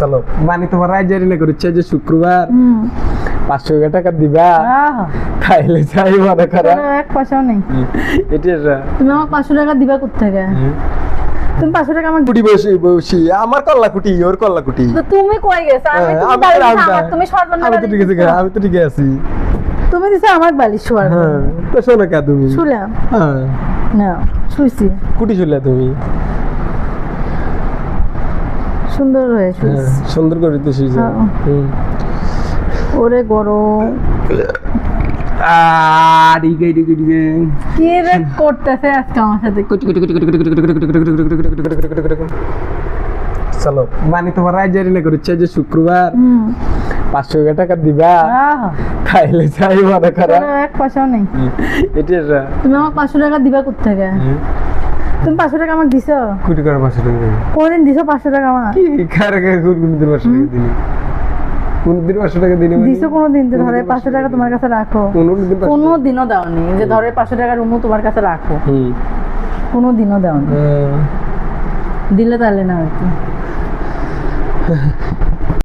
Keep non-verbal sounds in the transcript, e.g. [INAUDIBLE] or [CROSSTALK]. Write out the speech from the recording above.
চলো মানে তোমার রাজ্যের না করছে যে শুক্রবার পাঁচশো টাকা দিবা তাইলে যাই মনে করা। এক পয়সাও নেই। এটা তুমি আমার পাঁচশো টাকা দিবা কোথেকে তুমি পাঁচশো টাকা আমার কুটি বসি বসি। আমার কল্লা কুটি ওর কল্লা কুটি। তুমি কই গেছো? আমি তুমি। তুমি আমি তো ঠিক আছে আমি তো ঠিক আছি। তুমি দিছো আমার বালিশ শোয়ার তো শোনো কে তুমি। শুলাম। হ্যাঁ। না শুইছি। কুটি শুলে তুমি। সুন্দর হয়ে হ্যাঁ সুন্দর করে হ্যাঁ। ওরে গরম ডিগে ডিগে ডিগে কি রে করতেছে আজকে আমার সাথে চলো মানে তোমার রাজ্যের না করছে যে শুক্রবার পাঁচশো টাকা দিবা তাইলে যাই মনে করা তোর এক পয়সাও নেই এটা তুমি আমার পাঁচশো টাকা দিবা কোথেকে তুমি পাঁচশো টাকা আমার দিছো? কুটি করে পাঁচশো টাকা কোনদিন দিছো পাঁচশো টাকা আমার কি কার কাছে কোন কোন দিন পাঁচশো টাকা দিন পাঁচশো টাকা দিলি মানে? দিছো কোনো দিন যে ধরে পাঁচশো টাকা তোমার কাছে রাখো। কোন দিন দিনও দাওনি যে ধরে পাঁচশো টাকা রুমও তোমার কাছে রাখো। হুম। কোনো দিনও দাওনি। হ্যাঁ। দিলে তাহলে না কি [LAUGHS]